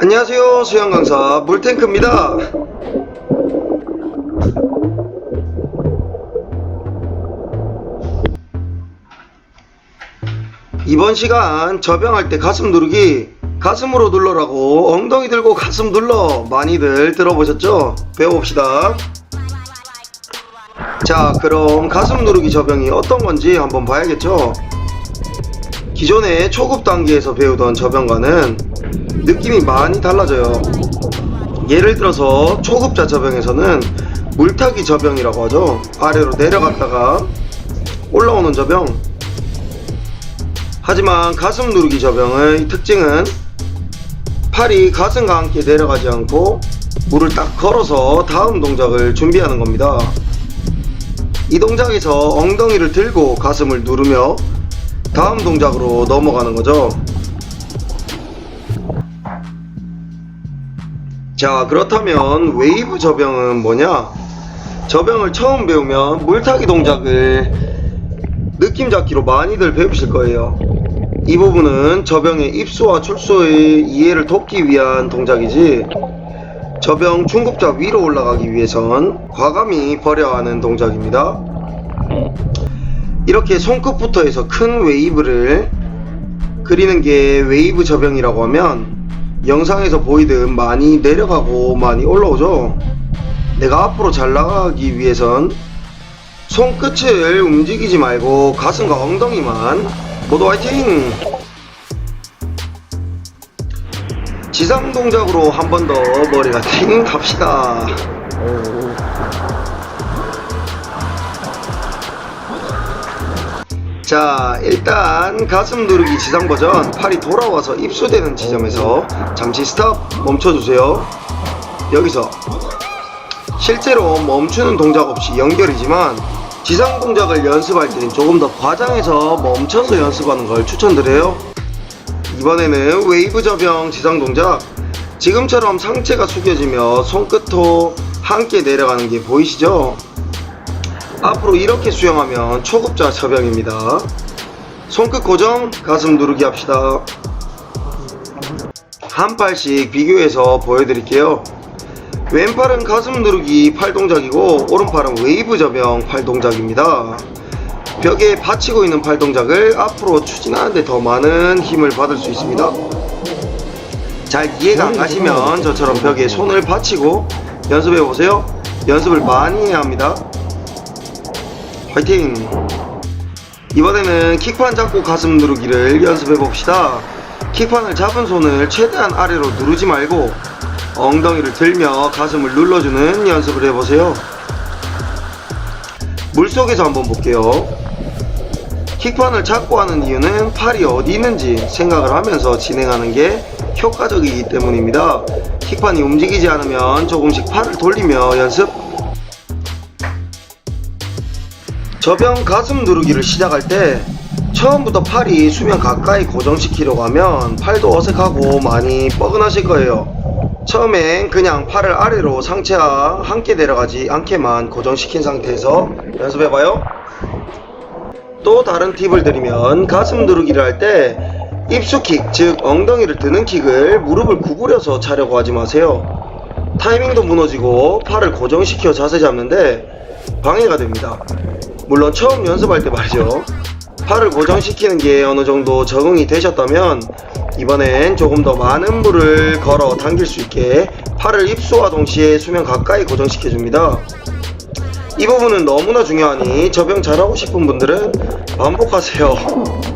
안녕하세요 수영 강사 물탱크입니다. 이번 시간 저병할 때 가슴 누르기 가슴으로 눌러라고 엉덩이 들고 가슴 눌러 많이들 들어보셨죠? 배워봅시다. 자 그럼 가슴 누르기 저병이 어떤 건지 한번 봐야겠죠? 기존에 초급 단계에서 배우던 저병과는 느낌이 많이 달라져요. 예를 들어서 초급자 저병에서는 물타기 저병이라고 하죠. 아래로 내려갔다가 올라오는 저병. 하지만 가슴 누르기 저병의 특징은 팔이 가슴과 함께 내려가지 않고 물을 딱 걸어서 다음 동작을 준비하는 겁니다. 이 동작에서 엉덩이를 들고 가슴을 누르며 다음 동작으로 넘어가는 거죠. 자, 그렇다면 웨이브 저병은 뭐냐? 저병을 처음 배우면 물타기 동작을 느낌 잡기로 많이들 배우실 거예요. 이 부분은 저병의 입수와 출수의 이해를 돕기 위한 동작이지 저병 중급자 위로 올라가기 위해선 과감히 버려야 하는 동작입니다. 이렇게 손끝부터 해서 큰 웨이브를 그리는 게 웨이브 저병이라고 하면 영상에서 보이듯 많이 내려가고 많이 올라오죠. 내가 앞으로 잘 나가기 위해선 손끝을 움직이지 말고 가슴과 엉덩이만 모두 화이팅! 지상 동작으로 한 번 더 머리가 팅 갑시다. 자, 일단 가슴 누르기 지상 버전 팔이 돌아와서 입수되는 지점에서 잠시 스탑 멈춰주세요. 여기서 실제로 멈추는 동작 없이 연결이지만 지상 동작을 연습할 때는 조금 더 과장해서 멈춰서 연습하는 걸 추천드려요. 이번에는 웨이브 저병 지상 동작 지금처럼 상체가 숙여지며 손끝도 함께 내려가는 게 보이시죠? 앞으로 이렇게 수영하면 초급자 저병입니다. 손끝 고정, 가슴 누르기 합시다. 한 팔씩 비교해서 보여드릴게요. 왼팔은 가슴 누르기 팔 동작이고 오른팔은 웨이브 저병 팔 동작입니다. 벽에 받치고 있는 팔 동작을 앞으로 추진하는데 더 많은 힘을 받을 수 있습니다. 잘 이해가 안 가시면 저처럼 벽에 손을 받치고 연습해 보세요. 연습을 많이 해야 합니다. 화이팅! 이번에는 킥판 잡고 가슴 누르기를 연습해 봅시다. 킥판을 잡은 손을 최대한 아래로 누르지 말고 엉덩이를 들며 가슴을 눌러주는 연습을 해보세요. 물속에서 한번 볼게요. 킥판을 잡고 하는 이유는 팔이 어디 있는지 생각을 하면서 진행하는 게 효과적이기 때문입니다. 킥판이 움직이지 않으면 조금씩 팔을 돌리며 연습 저병 가슴 누르기를 시작할 때 처음부터 팔이 수면 가까이 고정시키려고 하면 팔도 어색하고 많이 뻐근하실 거예요. 처음엔 그냥 팔을 아래로 상체와 함께 내려가지 않게만 고정시킨 상태에서 연습해봐요. 또 다른 팁을 드리면 가슴 누르기를 할 때 입수킥, 즉 엉덩이를 드는 킥을 무릎을 구부려서 차려고 하지 마세요. 타이밍도 무너지고 팔을 고정시켜 자세 잡는데 방해가 됩니다. 물론 처음 연습할 때 말이죠. 팔을 고정시키는 게 어느 정도 적응이 되셨다면 이번엔 조금 더 많은 물을 걸어 당길 수 있게 팔을 입수와 동시에 수면 가까이 고정시켜 줍니다. 이 부분은 너무나 중요하니 저병 잘하고 싶은 분들은 반복하세요.